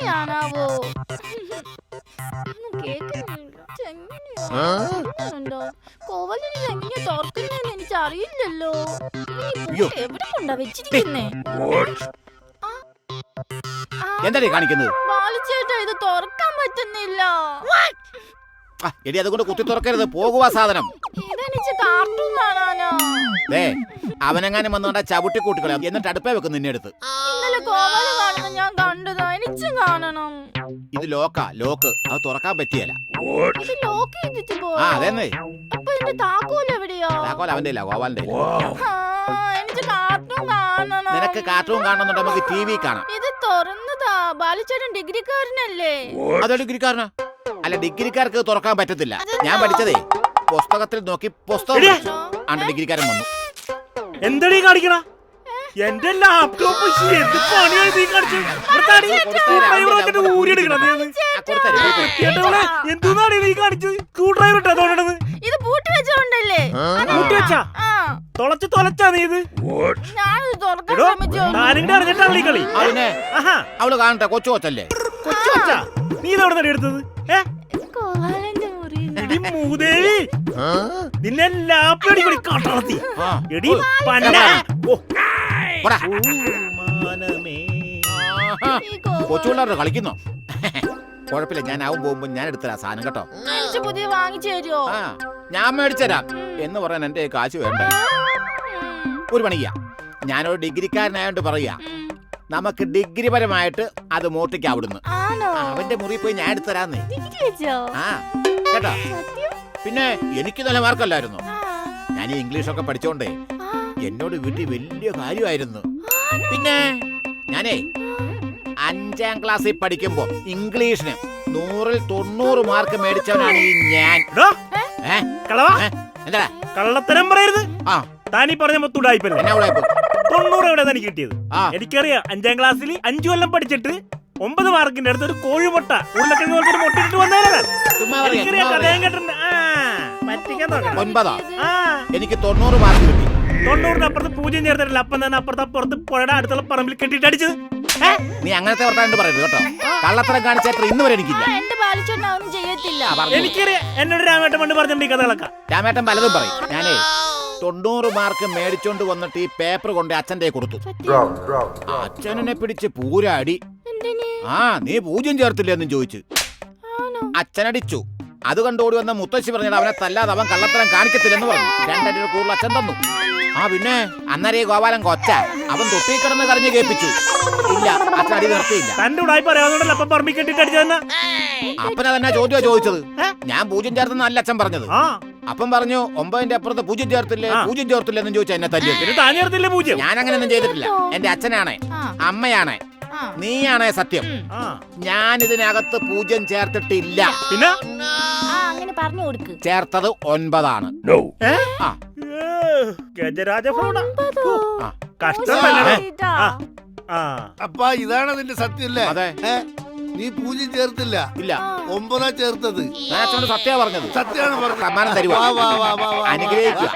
എങ്ങനെയാണാവോ ഒന്നും കേൾക്കുന്നില്ല. ചെങ്ങനെയാ? ഉണ്ടോ? കോവലിന് എങ്ങനെയാ തുറക്കുന്നതെന്ന് എനിക്ക് അറിയില്ലല്ലോ ഈ പൂട്ട് എവിടെ കൊണ്ടാ വെച്ചിരിക്കുന്നേ? എന്താടേ കാണിക്കുന്നത്? ബാലിച്ചേട്ടാ ഇത് തുറക്കാൻ പറ്റുന്നില്ല. ആ, എടി അതുകൊണ്ട് കുത്തി തുറക്കരുത്. പോകുക സാധനം. ഇതെനിച്ച് കാർട്ടൂൺ കാണാനാ. ദേ അവനെങ്ങാനും വന്നുകൊണ്ടാ ചവിട്ടി കൂട്ടിക്കളയാം. എന്നിട്ട് അടുപ്പേ വെക്കും നിന്നെ അടുത്ത് ഞാൻ കാണണം. ഇത് ലോക്കാ ലോക്ക്. അത് തുറക്കാൻ പറ്റിയല്ല. ഇത് ലോക്ക് ചെയ്തിട്ട് ആ പോയോ അതെന്നേ. അപ്പൊ ഇതിന്റെ താക്കോൽ എവിടെയോ? താക്കോൽ അവന്റെ ഇല്ല ഗോപാലിന്റെ ആ, എനിക്ക് കാർട്ടൂൺ കാണണം. നിനക്ക് കാർട്ടൂൺ കാണണമെന്നുണ്ട് നമുക്ക് ടി വി കാണാം. ഇത് തുറന്നതാ. ബാലിച്ചേട്ടൻ ഡിഗ്രിക്കാരനല്ലേ? അതോ ഡിഗ്രിക്കാരനാ? അല്ല ഡിഗ്രിക്കാർക്ക് ഇത് തുറക്കാൻ പറ്റത്തില്ല. ഞാൻ പഠിച്ചതേ പുസ്തകത്തിൽ നോക്കി പുസ്തകം. പഠിച്ചു. ആണ്ട് ഡിഗ്രിക്കാരൻ വന്നു. എന്തടീ കാണിക്കണ? എന്റെ ലാപ്ടോപ്പ് എന്ത് പണിയാണ് നീ കാണിച്ചത്? ഊരിയെടുക്കണം നീ കാണിച്ചത്? സ്ക്രൂ ഡ്രൈവർ ഇട്ടാ തോന്നണത്? ഇത് പൂട്ടി വെച്ചോണ്ടല്ലേ? പൂട്ടി വെച്ചാ? ആ. തുളച്ച് തുളച്ചാ നീ ഇത്? അറിഞ്ഞിട്ടാണ് കളി. അവൾ കാണട്ടെ കൊച്ചു കൊച്ചല്ലേ? കൊച്ചു കൊച്ച? നീ ഇതെവിടെ നിന്ന് എടുത്തത്? ഏ? മൂദേവി. നിന്നെ ലാപ്പടി കൂടി കാട്ടളത്തി. എടി പന്ന. കൊച്ചുപിള്ളേരുടെ കളിക്കുന്നോ. കുഴപ്പമില്ല ഞാൻ ആവും പോകുമ്പോ ഞാൻ എടുത്തരാ സാധനം കേട്ടോ. പുതിയ വാങ്ങിച്ചു തരുമോ ആ ഞാൻ മേടിച്ചരാം എന്ന് പറയാൻ എന്റെ കാശ് വേണ്ട? ഒരു പണിയാ ഞാനൊരു ഡിഗ്രിക്കാരനായോണ്ട് പറയാ നമുക്ക് ഡിഗ്രി പരമായിട്ട് അത് മോട്ടിക്കാം അവിടുന്ന്. അവന്റെ മുറി പോയി ഞാൻ എടുത്തരാന്നേ. ആ കേട്ടോ? സത്യം? പിന്നെ എനിക്ക് നല്ല മാർക്കല്ലായിരുന്നു. ഞാൻ ഈ ഇംഗ്ലീഷൊക്കെ പഠിച്ചോണ്ടേ എന്നോട് വീട്ടിൽ വലിയ കാര്യമായിരുന്നു. പിന്നെ ഞാനേ അഞ്ചാം ക്ലാസ്സിൽ പഠിക്കുമ്പോ ഇംഗ്ലീഷിന് നൂറിൽ തൊണ്ണൂറ് മാർക്ക് മേടിച്ചവനാണ് ഈ ഞാൻ. എന്താ കള്ളത്തരം പറയരുത്. ആ. താനീ പറഞ്ഞ ഇപ്പൊ? തൊണ്ണൂറ് എവിടെ കിട്ടിയത്? ആ. എനിക്കറിയാം അഞ്ചാം ക്ലാസ്സിൽ അഞ്ചു കൊല്ലം പഠിച്ചിട്ട് ഒമ്പത് മാർക്കിന്റെ അടുത്ത് ഒരു കോഴിമുട്ട ഉരുളക്കിഴങ്ങ് മുട്ട വന്നേരാ കഥയും കേട്ടിട്ടുണ്ട്. പറ്റിക്കാൻ ഒൻപതാ? ആ. എനിക്ക് തൊണ്ണൂറ് മാർക്ക് കിട്ടി. തൊണ്ണൂറിന് അപ്പുറത്ത് പൂജ്യം ചേർത്തിട്ടില്ല അപ്പം തന്നെ അപ്പുറത്ത് അപ്പുറത്ത് പുഴയുടെ അടുത്തുള്ള പറമ്പിൽ കെട്ടിട്ട് അടിച്ചത്. ഏ? നീ അങ്ങനത്തെ വർത്താനം പറയരുത് കേട്ടോ? കള്ളത്തരം കാണിച്ചേത്ര ഇന്ന് വരെ എനിക്കില്ല. എന്റെ ബാലിച്ചേട്ടൻ അതൊന്നും ചെയ്യത്തില്ല. ആ, പറഞ്ഞു. എനിക്കറിയാം. എന്നോട് രാമേട്ടൻ പണ്ട് പറഞ്ഞിട്ടുണ്ട് ഈ കഥകളൊക്കെ. രാമേട്ടൻ പലതും പറയും. ഞാനേ തൊണ്ണൂറ് മാർക്ക് മേടിച്ചോണ്ട് വന്നിട്ട് ഈ പേപ്പർ കൊണ്ട് അച്ഛന്റെ കൊടുത്തു. അച്ഛനെ പിടിച്ച് പൂരാടി. എന്തിന്? ആ നീ പൂജ്യം ചേർത്തില്ല എന്നും ചോദിച്ചു. ആണോ? അച്ഛനടിച്ചു. അത് കണ്ടോടി വന്ന മുത്തശ്ശി പറഞ്ഞത് അവനെ തല്ലാതെ അവൻ കള്ളത്തരം കാണിക്കത്തില്ലെന്ന് പറഞ്ഞു. രണ്ടടി കൂടുതൽ അച്ഛൻ തന്നു. ആ പിന്നെ അന്നരേ ഈ ഗോപാലൻ കൊച്ച അവൻ തൊട്ടി കിടന്ന് കരഞ്ഞു കേൾപ്പിച്ചു. ഇല്ല അച്ഛൻ അടി നിർത്തിയില്ല. തന്റെ അപ്പം അപ്പനെ തന്നെ ചോദ്യമാ ചോദിച്ചത്. ഞാൻ പൂജ്യം ചേർത്തെന്ന് അല്ല അച്ഛൻ പറഞ്ഞത്. ആ. അപ്പം പറഞ്ഞു ഒമ്പതിന്റെ അപ്പുറത്ത് പൂജ്യം ചേർത്തില്ലേ പൂജ്യം ചേർത്തില്ലെന്ന് ചോദിച്ചാൽ ചോദിച്ചാ എന്നെ തല്ലിയത് ഞാൻ അങ്ങനെ ഒന്നും പൂജ്യം? ഞാൻ അങ്ങനെയൊന്നും ചെയ്തിട്ടില്ല എന്റെ അച്ഛനാണേ അമ്മയാണേ നീയാണേ സത്യം. ആ. ഞാൻ ഇതിനകത്ത് പൂജ്യം ചേർത്തിട്ടില്ല. പിന്നെ? ആ അങ്ങനെ പറഞ്ഞു കൊടുക്ക്. ചേർത്തത് ഒൻപതാണ്. ഗജരാജ അപ്പ ഇതാണ് അതിന്റെ സത്യമല്ലേ അതെ. നീ പൂജ്യം ചേർത്തില്ല. ഇല്ല. ഒമ്പതാ ചേർത്തത്. സത്യ പറഞ്ഞത്. സത്യമാണ് പറഞ്ഞത്. സമ്മാനം തരുവാ. അനുഗ്രഹിക്കുക.